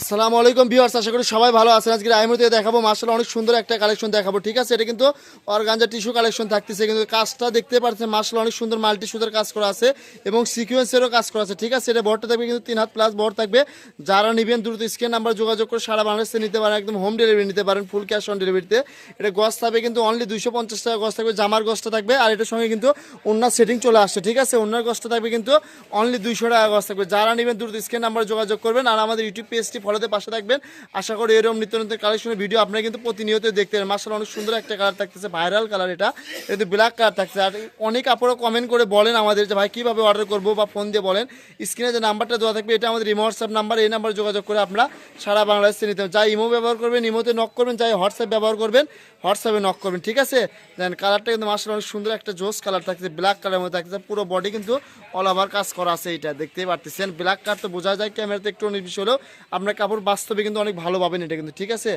আসসালামু আলাইকুম ভিউয়ার্স, আশা করি সবাই ভালো আছেন। আজকে আইমুতে দেখাবো মার্শাল অনেক সুন্দর একটা কালেকশন দেখাবো, ঠিক আছে? এটা কিন্তু অর্গানজা টিস্যু কালেকশন থাকতেছে, কিন্তু কাজটা দেখতে পাচ্ছেন মার্শাল অনেক সুন্দর মাল্টি সুন্দর কাজ করা আছে এবং সিকুয়েন্সেরও কাজ করা আছে, ঠিক আছে? এটা বড়টা থাকবে কিন্তু তিন হাত প্লাস বড় থাকবে। যারা নেবেন দ্রুত স্ক্রিন নাম্বার যোগাযোগ করে সারা বাংলাদেশে নিতে পারেন, একদম হোম ডেলিভারি নিতে পারেন ফুল ক্যাশ অন ডেলিভারিতে এটা গছ থাকবে কিন্তু অনলি দুইশো পঞ্চাশ টাকা গছ থাকবে, জামার গছটা থাকবে, আর এটার সঙ্গে কিন্তু অন্যার সেটিং চলে আসছে, ঠিক আছে? অন্যার গছটা থাকবে কিন্তু অনলি দুইশো টাকা গছ থাকবে। যারা নেবেন দ্রুত স্ক্রিন নাম্বার যোগাযোগ করবেন, আর আমাদের ইউটিউব পেজটি ফলোতে পাশে থাকবেন। আশা করি এরকম নিত্য নতুন কালেকশনের ভিডিও আপনারা কিন্তু প্রতিনিয়ত দেখতে পারেন। মার্শাল অনেক সুন্দর একটা কালার থাকতেছে ভাইরাল কালার এটা। এটা ব্ল্যাক কালার থাকছে আর অনেক আপনারা কমেন্ট করে বলেন আমাদের যে, ভাই, কীভাবে অর্ডার করব? বা ফোন দিয়ে বলেন। স্ক্রিনে যে নাম্বারটা দেওয়া থাকবে, এটা আমাদের ইমো হোয়াটসঅ্যাপ নাম্বার এই নাম্বার যোগাযোগ করে আপনারা সারা বাংলাদেশে নিতে যাই ইমো ব্যবহার করবেন ইমোতে নক করবেন, যাই হোয়াটসঅ্যাপ ব্যবহার করবেন হোয়াটসঅ্যাপে নক করবেন, ঠিক আছে? দেন কালারটা কিন্তু মার্শাল অনেক সুন্দর একটা জোস কালার থাকছে ব্ল্যাক কালারের মধ্যে থাকছে পুরো বডি কিন্তু অল ওভার কাজ করা আছে এটা দেখতেই পারতেছেন। ব্ল্যাক কালার তো বোঝা যায় ক্যামেরাতে একটু নির্বিষ হলেও আপনার কাপড় বাস্তবে কিন্তু অনেক ভালো পাবেন এটা কিন্তু ঠিক আছে?